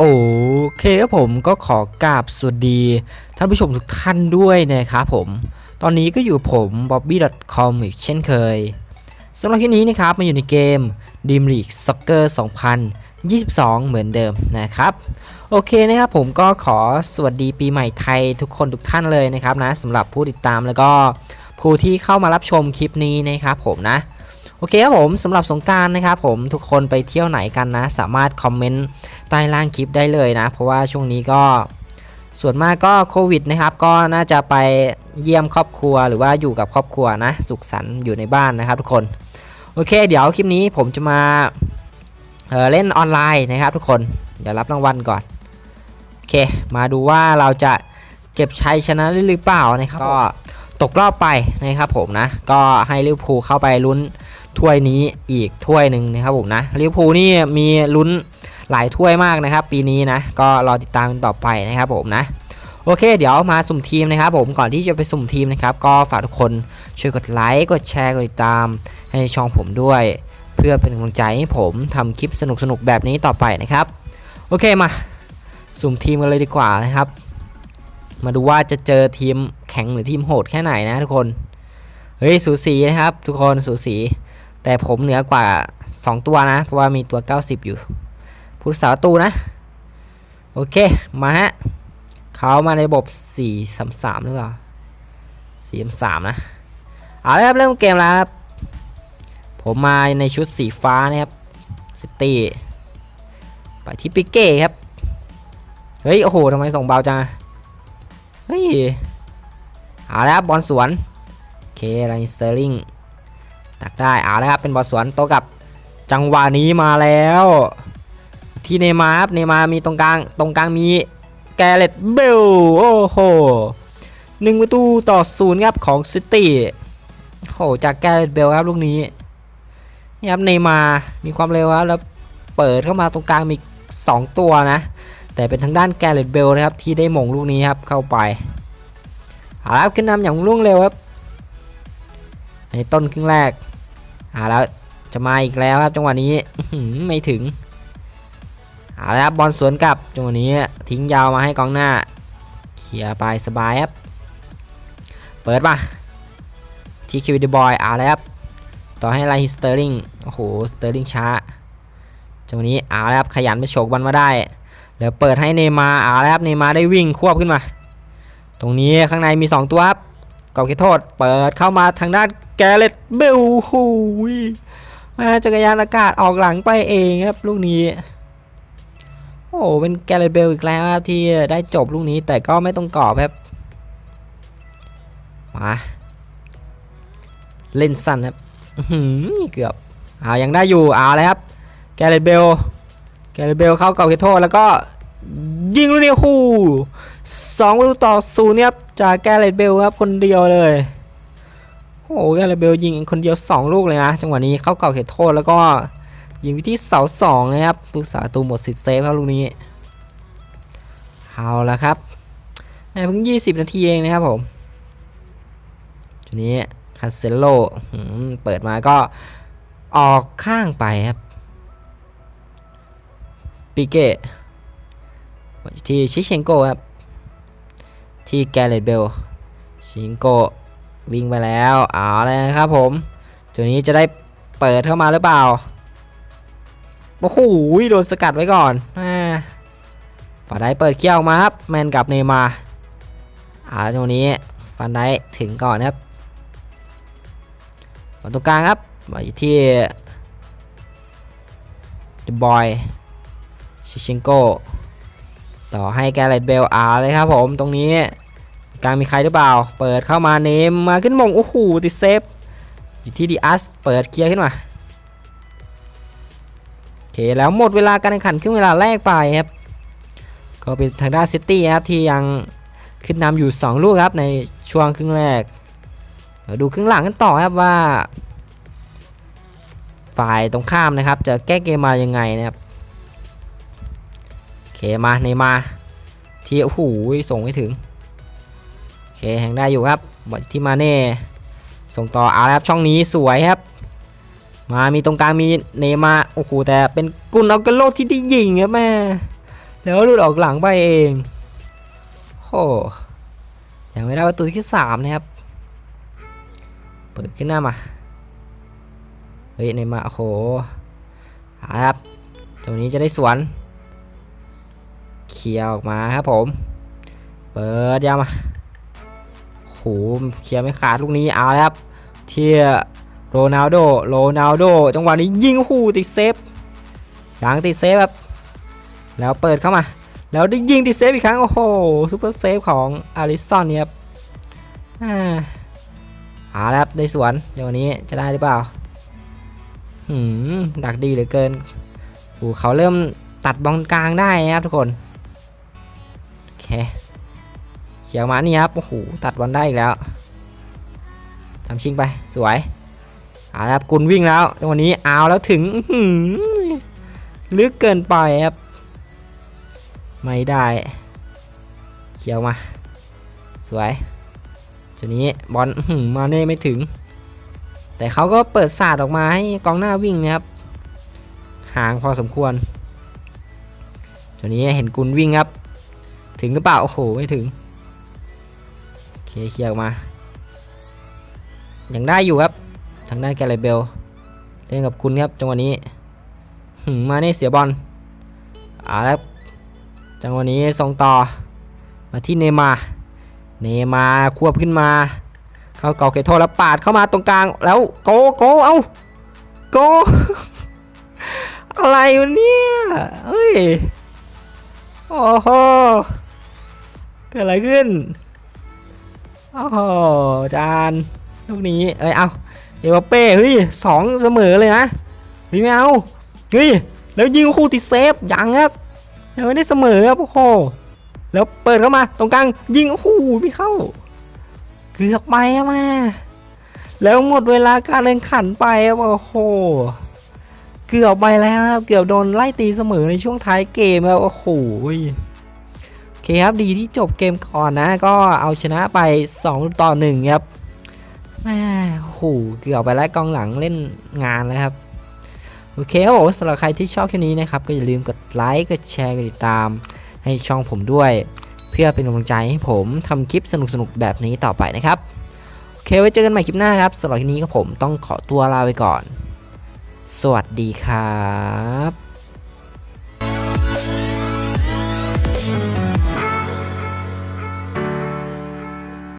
โอเคครับผมก็ขอกราบสวัสดีท่านผู้ชมทุกท่านด้วยนะครับผม ตอนนี้ก็อยู่กับผม bobby.com อีกเช่นเคยสำหรับคลิปนี้นะครับมาอยู่ในเกม Dream League Soccer 2022 เหมือนเดิมนะครับ โอเคนะครับผมก็ขอสวัสดีปีใหม่ไทยทุกคนทุกท่านเลยนะครับนะสำหรับผู้ติดตามแล้วก็ผู้ที่เข้ามารับชมคลิปนี้นะครับผมนะโอเคครับผมสำหรับสงการนะครับผมทุกคนไปเที่ยวไหนกันนะ สามารถคอมเมนต์ ใต้ล่างคลิปได้เลยนะ เพราะว่าช่วงนี้ก็ส่วนมากก็โควิดนะครับ ก็น่าจะไปเยี่ยมครอบครัวหรือว่าอยู่กับครอบครัวนะ สุขสันต์อยู่ในบ้านนะครับทุกคน โอเค เดี๋ยวคลิปนี้ผมจะมาเเล่นออนไลน์นะครับทุกคน เดี๋ยวรับรางวัลก่อน โอเค มาดูว่าเราจะเก็บชัยชนะหรือเปล่านะครับ ก็ตกรอบไปนะครับผมนะ ก็ให้ลิเวอร์พูลเข้าไปลุ้นถ้วยนี้อีกถ้วยหนึ่งนะครับผมนะลิเวอร์พูลนี่มีลุ้น หลายถ้วยมากนะครับ ปีนี้นะก็รอติดตามต่อไปนะครับผมนะโอเค เดี๋ยวมาสุ่มทีมนะครับผมก่อนที่จะไปสุ่มทีมนะครับก็ฝากทุกคนช่วยกดไลค์กดแชร์กดติดตามให้ช่องผมด้วย เพื่อเป็นกำลังใจให้ผมทำคลิปสนุกๆแบบนี้ต่อไปนะครับโอเคมาสุ่มทีมกันเลยดีกว่านะครับ มาดูว่าจะเจอทีมแข็งหรือทีมโหดแค่ไหนนะทุกคนเฮ้ยสูสีนะครับ ทุกคนสูสี แต่ผมเหนือกว่า 2 ตัวนะ เพราะว่ามีตัว 90 อยู่ ผู้รักษาประตูนะ โอเค มาฮะเขามาในระบบ4 3 3หรือเปล่า4 3 3นะ เอาละครับเริ่มเกมแล้วครับ ผมมาในชุดสีฟ้านะครับซิตี้ไปที่ปิเก้ครับ เฮ้ย โอ้โหทำไมส่งเบาจัง เฮ้ย เอาละครับบอลสวนเคไรสเตอร์ลิงดักได้ เอาแล้วครับ เป็นบอลสวนโตกับจังหวะนี้มาแล้ว ที่เนมาร์ครับเนมาร์มีตรงกลาง ตรงกลางมีแกเรตเบล โอ้โหหนึ่งประตูต่อศูนย์ครับของซิตี้โหจากแกเรตเบลครับลูกนี้นี่ครับเนมาร์มีความเร็วครับแล้วเปิดเข้ามาตรงกลางมี 2 ตัวนะ แต่เป็นทางด้านแกเรตเบลนะครับที่ได้หม่งลูกนี้ครับเข้าไปเอาละครับขึ้นนำอย่างรวดเร็วครับ ในต้นครึ่งแรกอาแล้วจะมาอีกแล้วครับจังหวะนี้ไม่ถึง เอาแล้วครับบอลสวนกลับจังหวะนี้ทิ้งยาวมาให้กองหน้าเคลียร์ไปสบายครับเปิดมาที่คิวดีบอยเอาแล้วครับต่อให้ไลฮิสเตอร์ลิงโอ้โหสเตอร์ลิงช้าจังหวะนี้เอาแล้วครับขยันไปโฉกบอลมาได้แล้วเปิดให้เนย์มาเอาแล้วครับเนย์มาได้วิ่งควบขึ้นมา ตรงนี้ข้างในมี 2 ตัวครับกอบเขตโทษ เปิดเข้ามาทางด้านแกเรตเบลหูยมาจักรยานอากาศออกหลังไปเองครับลูกนี้ โอ้โหเป็นแกเรตเบลอีกแล้วครับที่ได้จบลูกนี้แต่ก็ไม่ต้องกรอบครับมาเล่นสั้นครับเกือบเอายังได้อยู่เอาเลยครับ แกเรตเบลแกเรตเบลเข้ากอบเขตโทษแล้วก็ยิงลูกนี้หูสองประตูต่อศูนย์ครับจากแกเรตเบลครับคนเดียวเลยโอ้โหแกเรตเบลยิงคนเดียว 2 ลูกเลยนะจังหวะนี้เข้าเก่าเขตโทษแล้วก็ ยิงไปที่เสาสองนะครับผู้สาตูหมดสิทธิ์เซฟครับลูกนี้เอาละครับแหม่เพิ่ง 20 นาทีเองนะครับผมทีนี้คาเซโลเปิดมาก็ออกข้างไปครับปิเก้ที่ชิเชนโกครับ ที่แกเรตเบลชิงโกวิ่งไปแล้ว เอาเลยครับผม ตัวนี้จะได้เปิดเข้ามาหรือเปล่า โอ้โหโดนสกัดไว้ก่อนฝันได้เปิดเกี้ยวมาครับ แมนกับเนมาเอาตัวนี้ฟันได้ถึงก่อนครับบอลตรงกลางครับมาที่เดบอยชิชิงโกต่อให้แกเรตเบลอาเลยครับผมตรงนี้กลางมีใครหรือเปล่า เปิดเข้ามาเนมมาขึ้นมงโอ้โหติดเซฟอยู่ที่ดีอัสเปิดเคลียร์ขึ้นมา เคแล้วหมดเวลาการแข่งขันขึ้นเวลาแรกไปครับ ก็เป็นทางด้านซิตี้ครับที่ยังขึ้นนำอยู่ 2 ลูกครับในช่วงครึ่งแรกเดี๋ยวดูครึ่งหลังกันต่อครับว่า ฝ่ายตรงข้ามนะครับ จะแก้เกมมายังไงนะครับโอเคมาในมาที่โอ้โหส่งไม่ถึงโอเคแหงได้อยู่ครับบอลที่มาเน่ส่งต่อเอาละครับช่องนี้สวยครับ มามีตรงกลางมีเนมาโอ้โหแต่เป็นกุนเอากาโลที่ได้ยิงครับแม่แล้วหลุดออกหลังไปเองโอ้ยังไม่ได้ประตูที่สามนะครับเปิดขึ้นหน้ามาเฮ้ยในมาโอ้โหาครับตรงนี้จะได้สวนเคลียร์ออกมาครับผม เปิดยาวมาโหเคลียร์ไม่ขาดลูกนี้เอาแล้วครับเทีย โรนัลโดโรนัลโดจังหวะนี้ยิงหูติดเซฟยังติดเซฟครับแล้วเปิดเข้ามา แล้วได้ยิงติดเซฟอีกครั้ง โอ้โหซูเปอร์เซฟของอาริสันเนี่ยครับอ่าเอาแล้วครับได้สวนเดี๋ยววันนี้จะได้หรือเปล่าหืมดักดีเหลือเกินโอ้เขาเริ่มตัดบอลกลางได้นะครับทุกคนโอเคเขียวมานี่ครับโอ้โหตัดบอลได้อีกแล้วทำชิงไปสวย เอาละครับกุลวิ่งแล้วจังหวะนี้เอาแล้วถึงลึกเกินไปครับ ไม่ได้เขียวมา สวยจุดนี้บอลมาเน่ไม่ถึง แต่เขาก็เปิดศาสตร์ออกมาให้กองหน้าวิ่งนะครับห่างพอสมควรจุดนี้เห็นกุลวิ่งครับ ถึงหรือเปล่าโอ้โหไม่ถึงเคเคลียร์ออกมา ยังได้อยู่ครับ ทางด้านแกลเบลเล่นกับคุณครับจังหวะนี้มาเน่เสียบอลเอาล้วจังหวะนี้ส่งต่อ มาที่เนมาเนมาควบขึ้นมา เข้าเกาเกโทษแล้วปาดเข้ามาตรงกลางแล้วโกโกเอาโกอะไรวะเนี่ยเฮ้ยโอ้โหเกิดอะไรขึ้นโอ้โหจานลูกนี้เอ้ยเอา เอวาเป้เฮ้ยสองเสมอเลยนะเฮ้ยไม่เอาเฮ้ยแล้วยิงคู่ติดเซฟยังครับยังไม่ได้เสมอครับโอ้โหแล้วเปิดเข้ามาตรงกลางยิงโอ้โหไม่เข้า เกือบไปมาแล้วหมดเวลาการแข่งขันไปครับโอ้โหเกือบไปแล้วครับเกือบโดนไล่ตีเสมอในช่วงท้ายเกมแล้วโอ้โหโอเคครับดีที่จบเกมก่อนนะ ก็เอาชนะไป2ต่อ1ครับ แม่โอ้โหเกือบไปแล้วกองหลังเล่นงานแล้วครับโอเคครับผมสำหรับใครที่ชอบแค่นี้นะครับ ก็อย่าลืมกดไลค์กดแชร์กดติดตาม ให้ช่องผมด้วย เพื่อเป็นกำลังใจให้ผมทำคลิปสนุกๆแบบนี้ต่อไปนะครับโอเคไว้เจอกันใหม่คลิปหน้าครับสำหรับคลิปนี้ก็ผมต้องขอตัวลาไปก่อน สวัสดีครับ